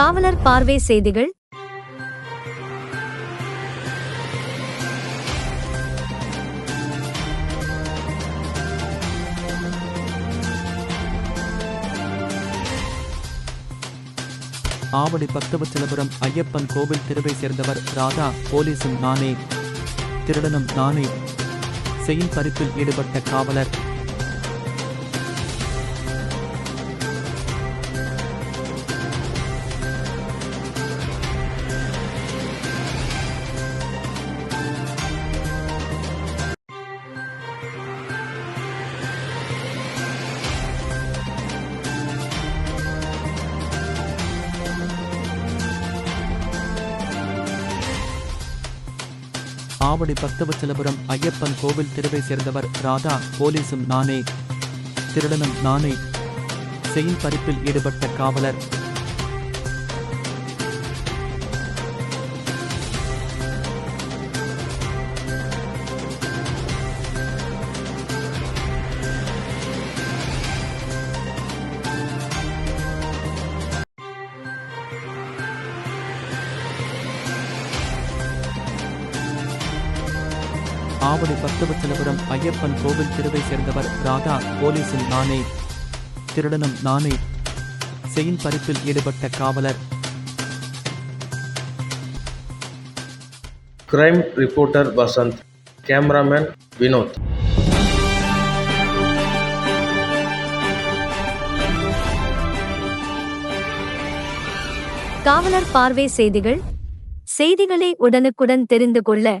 காவலர் பார்வை செய்திகள். ஆவடி பக்தவச்சலபுரம் ஐயப்பன் கோவில் தெருவை சேர்ந்தவர் ராதா போலீசும் நானே. திருடனும் நானே. செயின் பறிப்பில் ஈடுபட்ட காவலர். ஆவடி பக்தவச்சலபுரம் ஐயப்பன் கோவில் தெருவை சேர்ந்தவர் ராதா போலீசும் நானே. திருடனும் நானே. செயின் பறிப்பில் ஈடுபட்ட காவலர். ஆவடி பத்துவச்சலபுரம் ஐயப்பன் கோவில் தெருவை சேர்ந்தவர் ராதா போலீசில் நானே. திருடனும் நானே. செயின் பறிப்பில் ஈடுபட்ட காவலர். Crime reporter Vasanth. Cameraman Vinoth. காவலர் பார்வை செய்திகள். செய்திகளை உடனுக்குடன் தெரிந்து கொள்ள